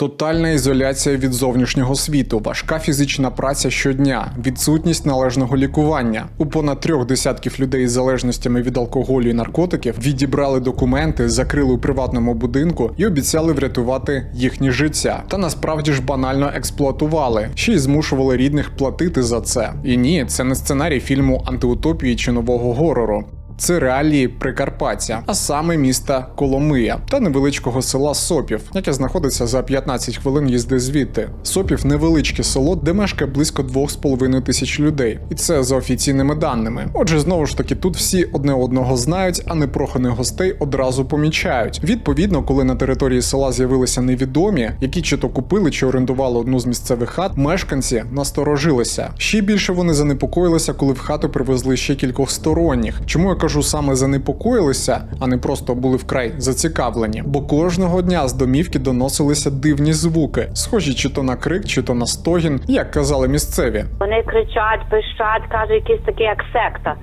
Тотальна ізоляція від зовнішнього світу, важка фізична праця щодня, відсутність належного лікування. У понад трьох десятків людей з залежностями від алкоголю і наркотиків відібрали документи, закрили у приватному будинку і обіцяли врятувати їхнє життя. Та насправді ж банально експлуатували, ще й змушували рідних платити за це. І ні, це не сценарій фільму антиутопії чи нового горору. Це реалії Прикарпаття, а саме міста Коломия та невеличкого села Сопів, яке знаходиться за 15 хвилин їзди звідти. Сопів невеличке село, де мешкає близько 2,5 тисяч людей, і це за офіційними даними. Отже, знову ж таки, тут всі одне одного знають, а непроханих гостей одразу помічають. Відповідно, коли на території села з'явилися невідомі, які чи то купили, чи орендували одну з місцевих хат, мешканці насторожилися. Ще більше вони занепокоїлися, коли в хату привезли ще кількох сторонніх. Чому я кажу саме занепокоїлися, а не просто були вкрай зацікавлені? Бо кожного дня з домівки доносилися дивні звуки, схожі чи то на крик, чи то на стогін, як казали місцеві. Вони кричать, пищать, кажуть, якісь такі як секта.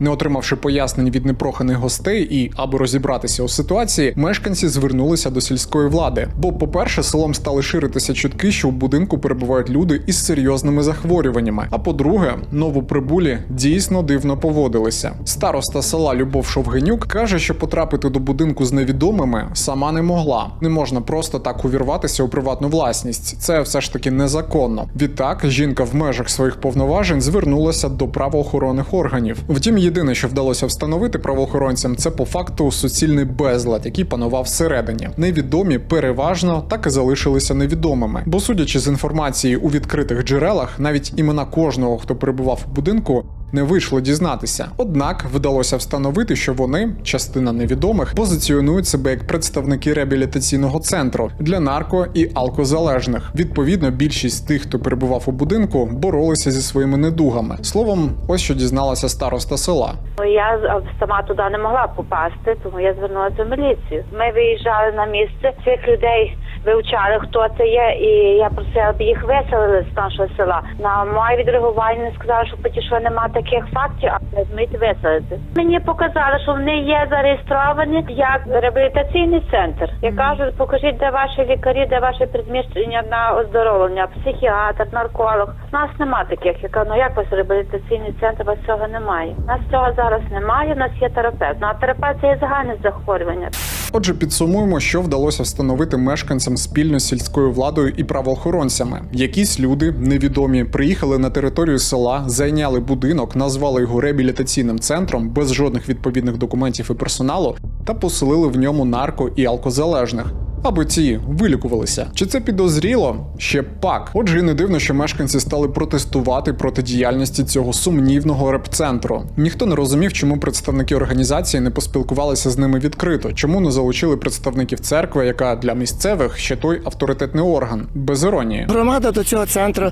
Не отримавши пояснень від непроханих гостей і аби розібратися у ситуації, мешканці звернулися до сільської влади. Бо, по-перше, селом стали ширитися чутки, що у будинку перебувають люди із серйозними захворюваннями. А по-друге, новоприбулі дійсно дивно поводилися. Староста села Любов Шовгенюк каже, що потрапити до будинку з невідомими сама не могла. Не можна просто так увірватися у приватну власність. Це все ж таки незаконно. Відтак, жінка в межах своїх повноважень звернулася до правоохоронних органів. Втім, єдине, що вдалося встановити правоохоронцям, це по факту суцільний безлад, який панував всередині. Невідомі переважно так і залишилися невідомими. Бо, судячи з інформації у відкритих джерелах, навіть імена кожного, хто перебував у будинку. Не вийшло дізнатися, однак вдалося встановити, що вони, частина невідомих, позиціонують себе як представники реабілітаційного центру для нарко і алкозалежних. Відповідно, більшість тих, хто перебував у будинку, боролися зі своїми недугами. Словом, ось що дізналася староста села. Я сама туди не могла попасти, тому я звернулася в міліцію. Ми виїжджали на місце цих людей. Вивчали, хто це є, і я просила б їх виселили з нашого села. На моє відреагування сказали, що поки що нема таких фактів, а зміть виселити. Мені показали, що вони є зареєстровані як реабілітаційний центр. Я кажу, покажіть, де ваші лікарі, де ваші приміщення на оздоровлення, психіатр, нарколог. Нас нема таких. Я кажу, ну як вас реабілітаційний центр, у цього немає. Нас цього зараз немає, у нас є терапевт. Ну а терапевт це є загальне захворювання. Отже, підсумуємо, що вдалося встановити мешканцям спільно з сільською владою і правоохоронцями. Якісь люди невідомі приїхали на територію села, зайняли будинок, назвали його реабілітаційним центром без жодних відповідних документів і персоналу, та поселили в ньому нарко і алкозалежних. Аби ці вилікувалися. Чи це підозріло? Ще пак. Отже, і не дивно, що мешканці стали протестувати проти діяльності цього сумнівного реп-центру. Ніхто не розумів, чому представники організації не поспілкувалися з ними відкрито, чому не залучили представників церкви, яка для місцевих ще той авторитетний орган, без іронії. Громада до цього центру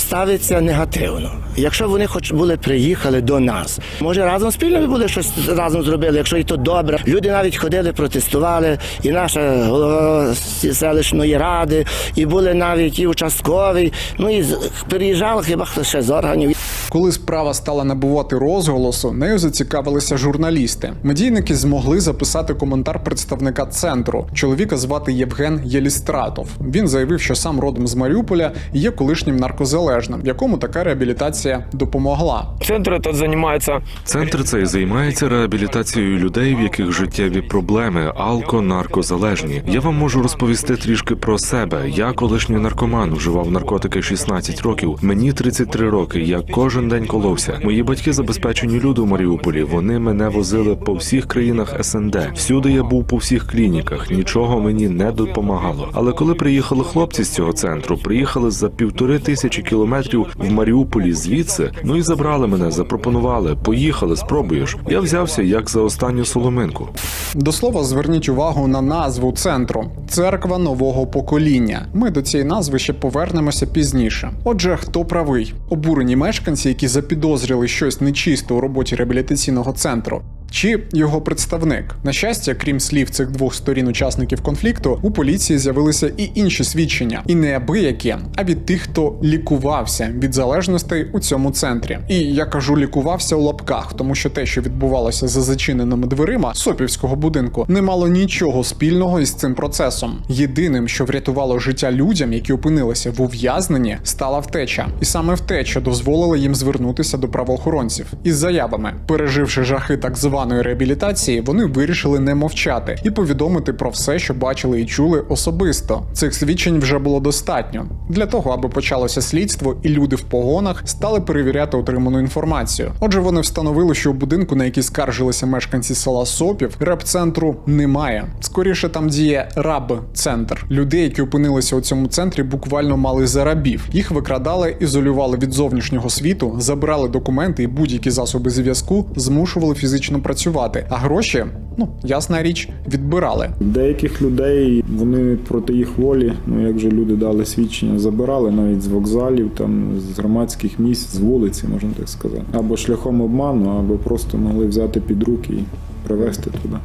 ставиться негативно. Якщо вони хоч були приїхали до нас, може разом спільно були щось разом зробили, якщо і то добре. Люди навіть ходили, протестували, і наша голова селищної ради, і були навіть і участкові. Ну і приїжджали хіба хто ще з органів. Коли справа стала набувати розголосу, нею зацікавилися журналісти. Медійники змогли записати коментар представника центру. Чоловіка звати Євген Єлістратов. Він заявив, що сам родом з Маріуполя і є колишнім наркозалежним, якому така реабілітація допомогла. Центр этот занимается Центр цей займається реабілітацією людей, в яких життєві проблеми, алко, наркозалежні. Я вам можу розповісти трішки про себе. Я колишній наркоман, вживав наркотики 16 років. Мені 33 роки. Я кожен день коловся. Мої батьки забезпечені люди у Маріуполі. Вони мене возили по всіх країнах СНД. Всюди я був по всіх клініках. Нічого мені не допомагало. Але коли приїхали хлопці з цього центру, приїхали за півтори тисячі кілометрів в Маріуполі звідси. Ну і забрали мене, запропонували. Поїхали, спробуєш. Я взявся як за останню соломинку. До слова, зверніть увагу на назву центру церква нового покоління. Ми до цієї назви ще повернемося пізніше. Отже, хто правий? Обурені мешканці, які запідозрили щось нечисте у роботі реабілітаційного центру, чи його представник. На щастя, крім слів цих двох сторін учасників конфлікту, у поліції з'явилися і інші свідчення, і не абиякі, а від тих, хто лікувався від залежностей у цьому центрі. І я кажу, лікувався у лапках, тому що те, що відбувалося за зачиненими дверима сопівського будинку, не мало нічого спільного із цим процесом. Єдиним, що врятувало життя людям, які опинилися в ув'язненні, стала втеча, і саме втеча дозволила їм звернутися до правоохоронців із заявами. Переживши жахи так званої реабілітації, вони вирішили не мовчати і повідомити про все, що бачили і чули особисто. Цих свідчень вже було достатньо для того, аби почалося слідство, і люди в погонах стали перевіряти отриману інформацію. Отже, вони встановили, що у будинку, на який скаржилися мешканці села Сопів, реп-центру немає. Скоріше там діє раб-центр. Людей, які опинилися у цьому центрі, буквально мали за рабів. Їх викрадали, ізолювали від зовнішнього світу, забирали документи і будь-які засоби зв'язку, змушували фізично працювати. А гроші, ну ясна річ, відбирали. Деяких людей вони проти їх волі, ну як же люди дали свідчення, забирали навіть з вокзалів, там з громадських місць, з вулиці, можна так сказати, або шляхом обману, або просто могли взяти під руки і привезти туди.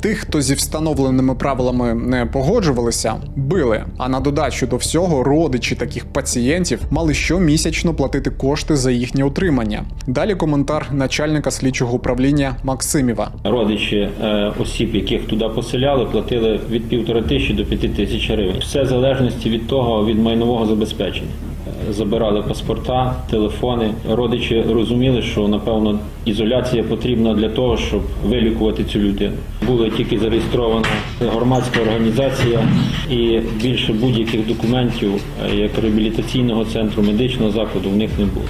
Тих, хто зі встановленими правилами не погоджувалися, били. А на додачу до всього, родичі таких пацієнтів мали щомісячно платити кошти за їхнє утримання. Далі коментар начальника слідчого управління Максимєва. Родичі е, осіб, яких туди поселяли, платили від півтори тисячі до п'яти тисяч гривень. Все в залежності від того, від майнового забезпечення. Забирали паспорта, телефони. Родичі розуміли, що напевно ізоляція потрібна для того, щоб вилікувати цю людину. Була тільки зареєстрована громадська організація, і більше будь-яких документів, як реабілітаційного центру, медичного закладу, в них не було.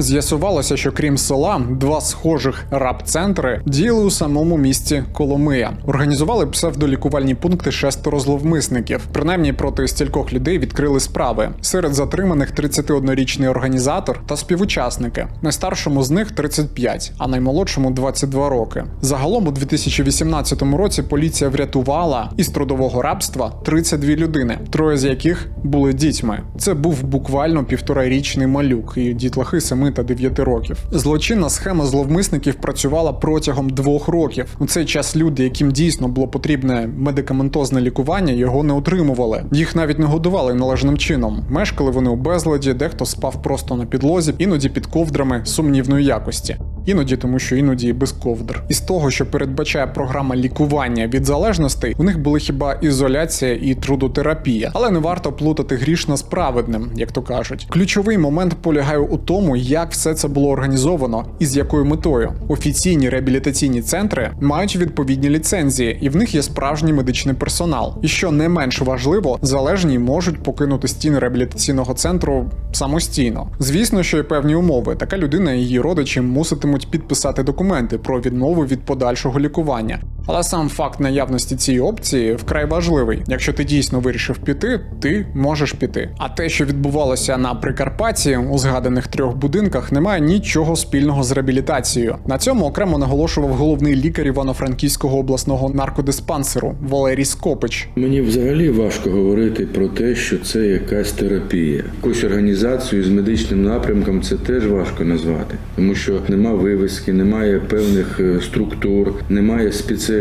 З'ясувалося, що крім села, два схожих раб-центри діяли у самому місті Коломия. Організували псевдолікувальні пункти шестеро зловмисників. Принаймні проти стількох людей відкрили справи. Серед затриманих 31-річний організатор та співучасники. Найстаршому з них 35, а наймолодшому 22 роки. Загалом у 2018 році поліція врятувала із трудового рабства 32 людини, троє з яких були дітьми. Це був буквально півторарічний малюк і дітлахи 7 та 9 років. Злочинна схема зловмисників працювала протягом двох років. У цей час люди, яким дійсно було потрібне медикаментозне лікування, його не отримували. Їх навіть не годували належним чином. Мешкали вони у безладі, дехто спав просто на підлозі, іноді під ковдрами сумнівної якості. Іноді, тому що іноді без ковдр. Із того, що передбачає програма лікування від залежностей, у них були хіба ізоляція і трудотерапія, але не варто плутати грішно з праведним, як то кажуть. Ключовий момент полягає у тому, як все це було організовано і з якою метою. Офіційні реабілітаційні центри мають відповідні ліцензії, і в них є справжній медичний персонал. І що не менш важливо, залежні можуть покинути стіни реабілітаційного центру самостійно. Звісно, що є певні умови. Така людина і її родичі муситимуть підписати документи про відмову від подальшого лікування. Але сам факт наявності цієї опції вкрай важливий. Якщо ти дійсно вирішив піти, ти можеш піти. А те, що відбувалося на Прикарпатті у згаданих трьох будинках, не має нічого спільного з реабілітацією. На цьому окремо наголошував головний лікар Івано-Франківського обласного наркодиспансеру Валерій Скопич. Мені взагалі важко говорити про те, що це якась терапія. Якусь організацію з медичним напрямком це теж важко назвати, тому що нема вивіски, немає певних е, структур, немає спеціалістів.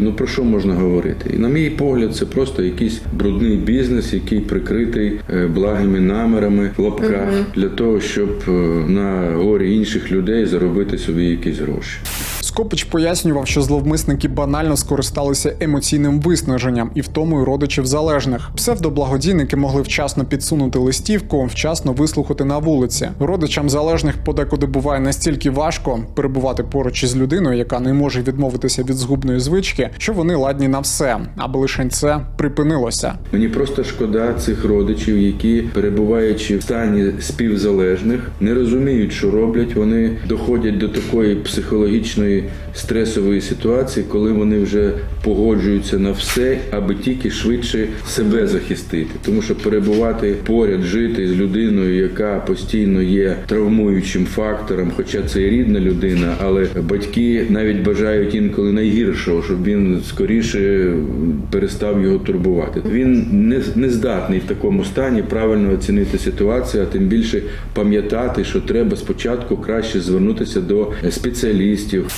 Ну про що можна говорити? І на мій погляд, це просто якийсь брудний бізнес, який прикритий е, благими намірами в лапках для того, щоб е, на горі інших людей заробити собі якісь гроші. Скопич пояснював, що зловмисники банально скористалися емоційним виснаженням і в тому й родичів залежних. Псевдоблагодійники могли вчасно підсунути листівку, вчасно вислухати на вулиці. Родичам залежних подекуди буває настільки важко перебувати поруч із людиною, яка не може відмовитися від згубної звички, що вони ладні на все, аби лише це припинилося. Мені просто шкода цих родичів, які, перебуваючи в стані співзалежних, не розуміють, що роблять. Вони доходять до такої психологічної стресової ситуації, коли вони вже погоджуються на все, аби тільки швидше себе захистити. Тому що перебувати поряд, жити з людиною, яка постійно є травмуючим фактором, хоча це і рідна людина, але батьки навіть бажають інколи найгіршого, щоб він скоріше перестав його турбувати. Він не, не здатний в такому стані правильно оцінити ситуацію, а тим більше пам'ятати, що треба спочатку краще звернутися до спеціалістів.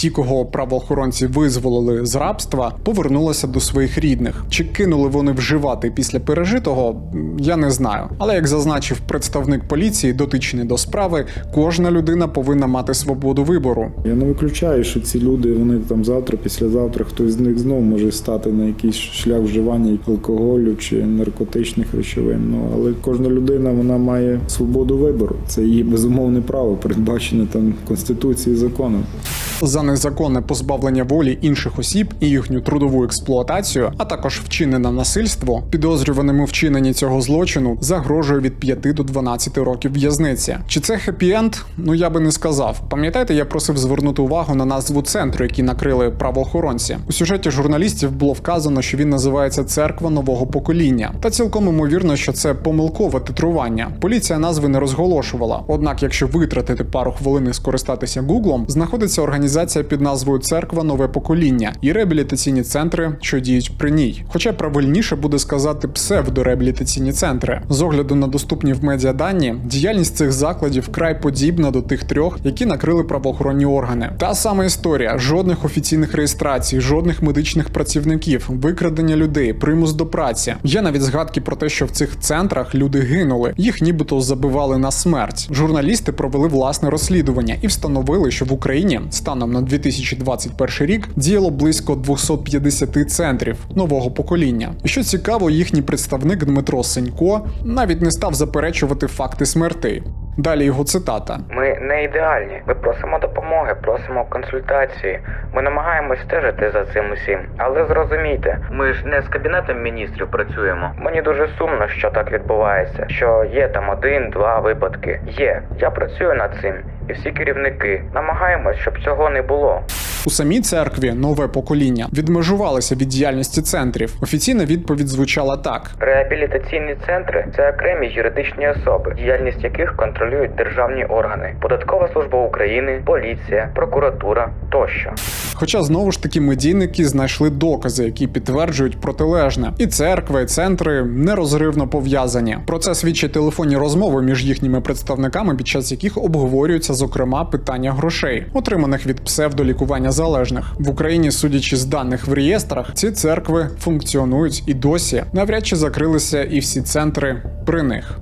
Ті, кого правоохоронці визволили з рабства, повернулися до своїх рідних. Чи кинули вони вживати після пережитого, я не знаю. Але як зазначив представник поліції, дотичний до справи, кожна людина повинна мати свободу вибору. Я не виключаю, що ці люди вони там завтра, післязавтра хтось з них знову може стати на якийсь шлях вживання алкоголю чи наркотичних речовин. Ну але кожна людина вона має свободу вибору. Це її безумовне право, передбачене там конституцією законом. за незаконне позбавлення волі інших осіб і їхню трудову експлуатацію, а також вчинене насильство, підозрюваним у вчиненні цього злочину загрожує від 5 до 12 років в'язниці. Чи це хеппі-енд? Ну я би не сказав. Пам'ятаєте, я просив звернути увагу на назву центру, який накрили правоохоронці. У сюжеті журналістів було вказано, що він називається Церква нового покоління. Та цілком ймовірно, що це помилкове титрування. Поліція назви не розголошувала. Однак, якщо витратити пару хвилин і скористатися гуглом, знаходиться організація під назвою Церква Нове покоління і реабілітаційні центри, що діють при ній. Хоча правильніше буде сказати псевдореабілітаційні центри. З огляду на доступні в медіа дані, діяльність цих закладів вкрай подібна до тих трьох, які накрили правоохоронні органи. Та сама історія: жодних офіційних реєстрацій, жодних медичних працівників, викрадення людей, примус до праці. Є навіть згадки про те, що в цих центрах люди гинули, їх нібито забивали на смерть. Журналісти провели власне розслідування і встановили, що в Україні станом на 2021 рік діяло близько 250 центрів нового покоління. І що цікаво, їхній представник Дмитро Сенько навіть не став заперечувати факти смертей. Далі його цитата. Ми не ідеальні. Ми просимо допомоги, просимо консультації. Ми намагаємось стежити за цим усім. Але зрозумійте, ми ж не з кабінетом міністрів працюємо. Мені дуже сумно, що так відбувається. Що є там один-два випадки. Є. Я працюю над цим, і всі керівники намагаємось, щоб цього не було. У самій церкві нове покоління відмежувалося від діяльності центрів. Офіційна відповідь звучала так: Реабілітаційні центри це окремі юридичні особи, діяльність яких контролюють державні органи, податкова служба України, поліція, прокуратура тощо. Хоча знову ж таки медійники знайшли докази, які підтверджують протилежне, і церкви, і центри нерозривно пов'язані. Про це свідчать телефонні розмови між їхніми представниками, під час яких обговорюються зокрема питання грошей, отриманих від псевдолікування залежних в Україні, судячи з даних в реєстрах, ці церкви функціонують і досі навряд чи закрилися і всі центри при них.